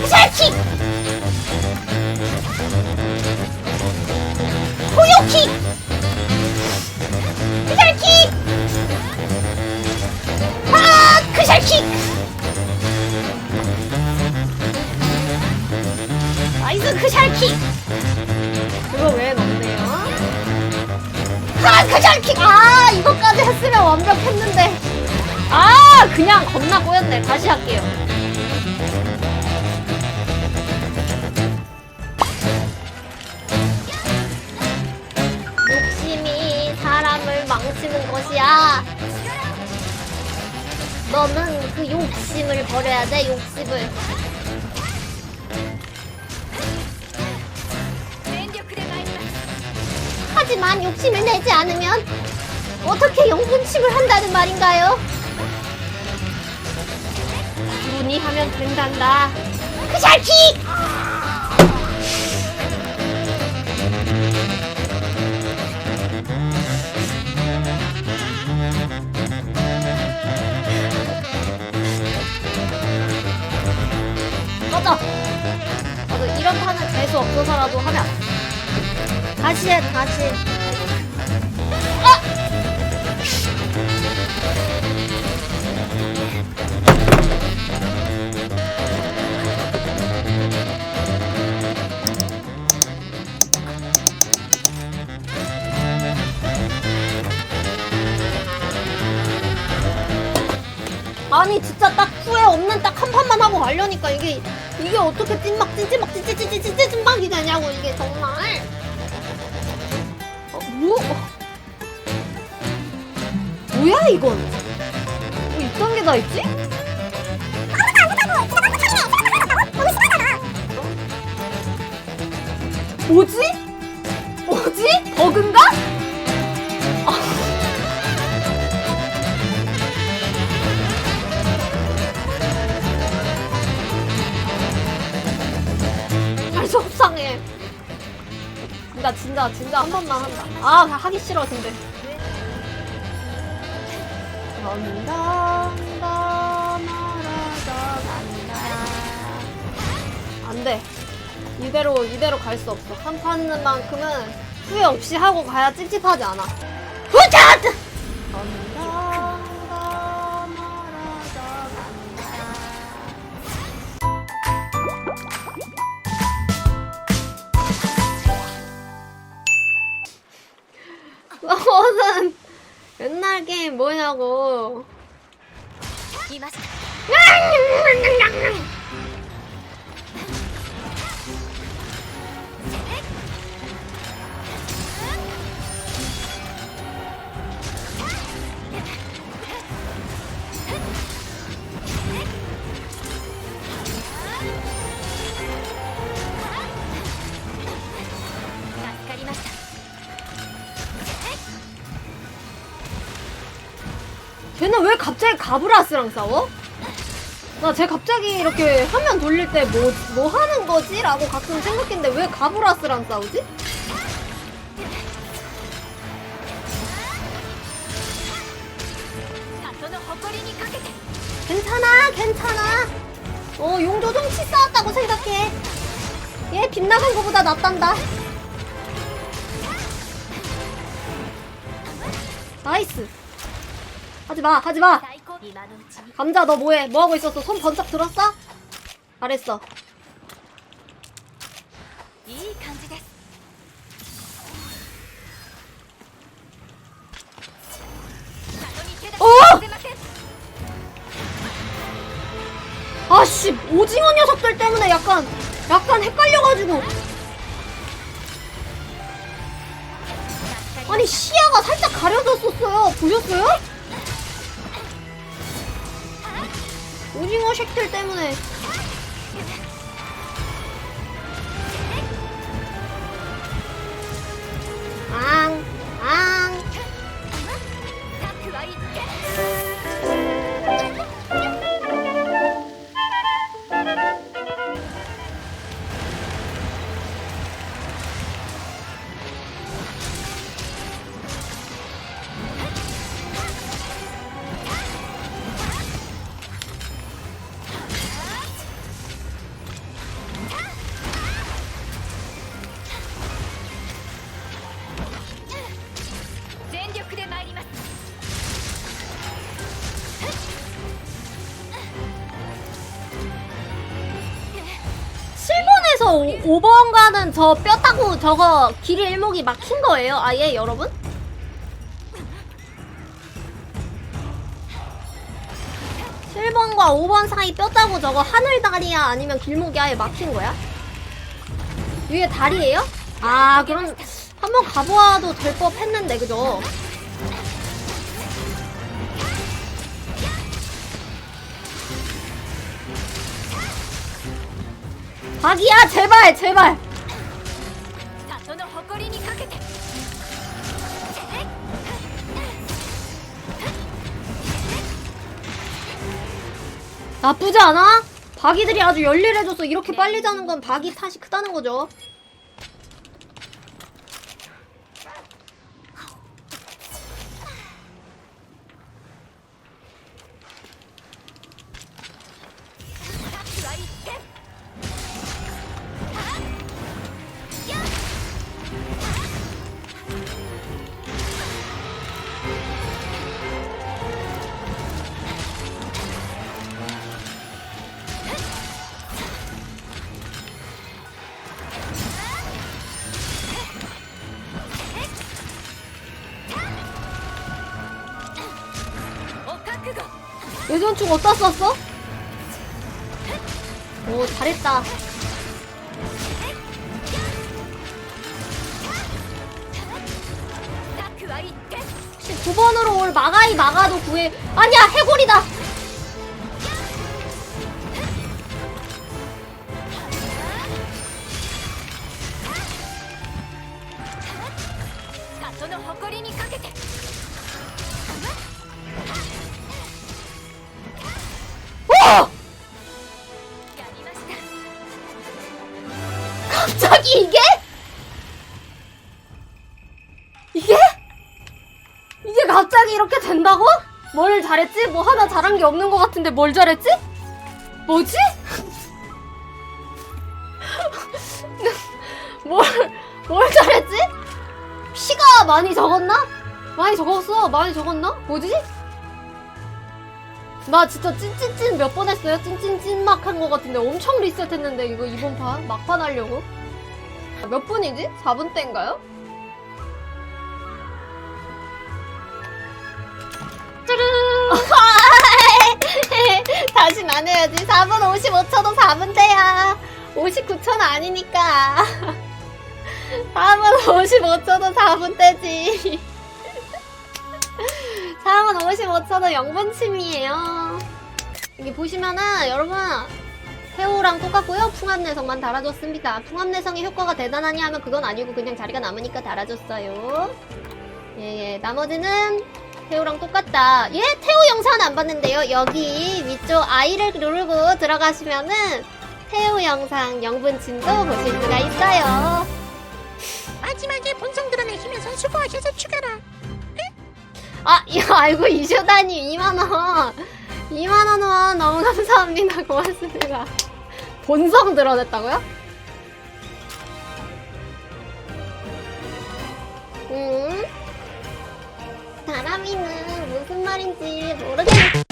크샬킥 고요킥 크샬킥 아 크샬킥 나이스 크샬킥 그거 외엔 없네요. 아 크샬킥 아 이거까지 했으면 완벽했는데 아 그냥 겁나 꼬였네. 다시 할게요. 욕심이 사람을 망치는 것이야. 너는 그 욕심을 버려야 돼, 욕심을. 하지만 욕심을 내지 않으면 어떻게 영분침을 한다는 말인가요? 문이 하면 된단다. 크샬킥! 꺼져. 나도 이런 판은 재수 없어서라도 하면. 다시 해 다시. 아니 진짜 딱 후회 없는 딱 한 판만 하고 가려니까 이게 이게 어떻게 찐막 찐찐막 찐찐찐찐찐 찐막이 되냐고 이게 정말 어, 뭐 뭐야 이건 뭐 이딴 게 다 있지? 뭐지? 나 진짜 진짜. 한 번만 한다. 아 하기 싫어 근데. 간다 말아서 간다 안 돼. 이대로 이대로 갈 수 없어. 한 판만큼은 후회 없이 하고 가야 찝찝하지 않아. 후샷! 간다 무슨 옛날 게임 뭐냐고 가브라스랑 싸워? 나 쟤 갑자기 이렇게 화면 돌릴 때 뭐 뭐 하는 거지? 라고 가끔 생각했는데 왜 가브라스랑 싸우지? 괜찮아 괜찮아 어 용조종 치 싸웠다고 생각해 얘 빗나간 거보다 낫단다 나이스 하지 마 하지 마 감자 너 뭐해? 뭐하고 있었어? 손 번쩍 들었어? 잘했어. 어! 아씨 오징어 녀석들 때문에 약간 약간 헷갈려가지고 아니 시야가 살짝 가려졌었어요 보셨어요? 오징어 쉑들 때문에 오- 5번 가는 저 뼈 타고 저거 길 일목이 막힌 거예요, 아예 여러분? 칠번과 5번 사이 뼈 타고 저거 하늘 다리야 아니면 길목이 아예 막힌 거야? 위에 다리예요? 아 그럼 한번 가보아도 될 법 했는데 그죠? 자기야 제발 제발. 나쁘지 않아? 박이들이 아주 열일해줘서 이렇게 빨리 자는 건 박이 탓이 크다는 거죠. 외전충 어디다 썼어? 오 잘했다. 혹시 9번으로 올 마가이 마가도 구해. 아니야 해골이다. 갑자기 이게? 이게? 이게 갑자기 이렇게 된다고? 뭘 잘했지? 뭐 하나 잘한 게 없는 것 같은데 뭘 잘했지? 뭐지? 뭘, 뭘 잘했지? 피가 많이 적었나? 많이 적었어. 많이 적었나? 뭐지? 나 진짜 찐찐찐 몇 번 했어요? 찐찐찐 막 한것 같은데 엄청 리셋 했는데 이거 이번 판? 막판 하려고? 몇 분이지? 4분 때인가요? 다시 안 해야지. 4분 55초도 4분 때야 59초는 아니니까. 4분 55초도 4분 때지. 4분 55초도 0분 침이에요. 여기 보시면은 여러분 태호랑 똑같고요. 풍압내성만 달아줬습니다. 풍압내성의 효과가 대단하냐 하면 그건 아니고 그냥 자리가 남으니까 달아줬어요. 예, 예. 나머지는 태호랑 똑같다. 예, 태호 영상은 안 봤는데요. 여기 위쪽 아이를 누르고 들어가시면은 태호 영상 영분침도 보실 수가 있어요. 마지막에 본성 드러내시면서 수고하셔서 추가라. 아, 이거 알고 이쇼다님 2만원. 2만원 너무 감사합니다. 고맙습니다. 본성 드러냈다고요? 음? 다람이는 무슨 말인지 모르겠...